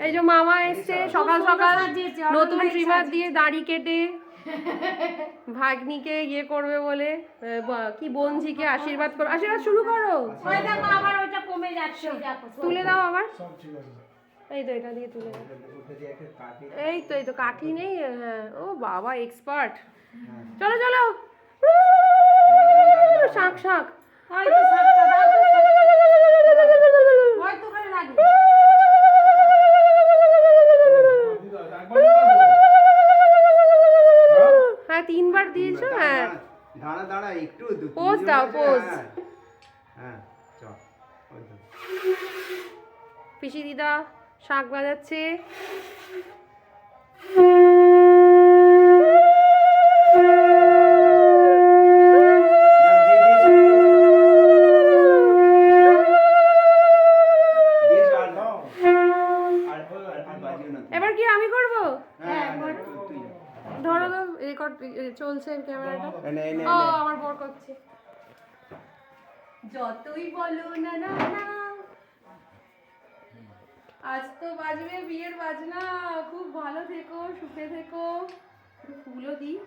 এই যে মামা এসছে সকাল সকাল নতুন ট্রিমার দিয়ে দাড়ি কেটে ভাগ্নিকে ইয়ে করবে বলে বা- কি বোনঝিকে আশীর্বাদ করো। আশীর্বাদ শুরু করো। ওই আবার ওইটা কমে যাচ্ছে তুলে দাও আবার। এই তো এটা দিয়ে তুলে দাও। এই তো এই তো কাঠি নেই হ্যাঁ। ও বাবা এক্সপার্ট হ্যাঁ। চলো চলো। শাক শাক। তিনবার দিয়েছ হ্যাঁ দাঁড়া দাঁড়া একটু পোজ দাও, পোজ pose। হ্যাঁ। চল চ পিসি দিদা শাক বাজাচ্ছে রেকর্ড চলছে ক্যামেরাটা ও আমার বর করছে। যতই বলো না না না। আজ তো বাজবে বিয়ের বাজনা। খুব ভালো থেকো সুখে থেকো। ফুলও দিই।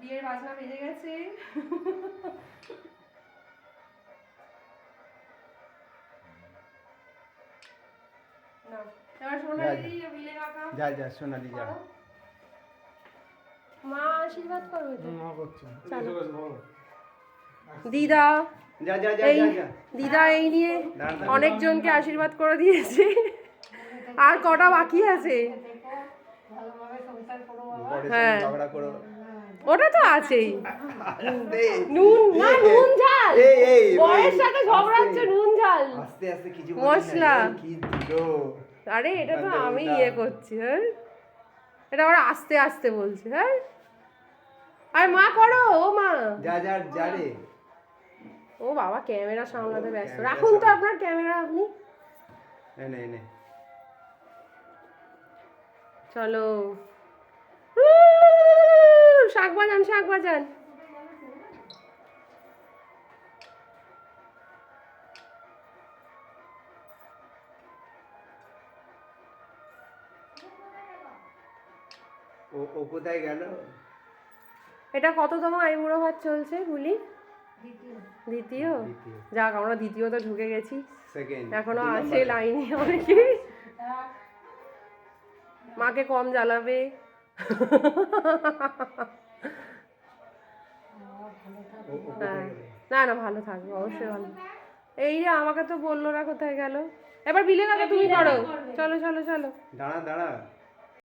বিয়ের বাজনা বেজে গেছে। নাও, এবার সোনালি বিলে কাকা। যা যা সোনালি যা। মা আশীর্বাদ করবে তো মা করছে। চলো। দিদা যা যা যা এই দিদা এই নিয়ে। অনেকজনকে আশীর্বাদ করে দিয়েছে। আর কটা বাকি আছে? হ্যাঁ। ওটা তো আছেই। নুন না নুন ঝাল। এই, এই, বরের সাথে ঝগড়া হচ্ছে নুন ঝাল। আস্তে আস্তে কিছু মশলা। আরে এটা তো আমি ইয়ে করছি হ্যাঁ এটা ওরা আস্তে আস্তে বলছে হ্যাঁ? আর মা করো ও মা। যা যা যা রে। ও বাবা ক্যামেরা সামলাতে ব্যস্ত। রাখুন তো আপনার ক্যামেরা আপনি। এনে এনে চলো। শাক বাজান শাক বাজান। ও ও কোথায় গেল? এটা কততম আইবুড়ো ভাত চলছে বলি? দ্বিতীয়। যাক আমরা দ্বিতীয় তো ঢুকে গেছি। এখনও আছে লাইনে অনেকে। মাকে কম জ্বালাবে। হ্যাঁ। না না ভালো থাকবে অবশ্যই ভালো। এই রে আমাকে তো বলল না কোথায় গেল। এবার বিলে কাকা তুমি করো। চলো চলো চলো। দাঁড়া দাঁড়া।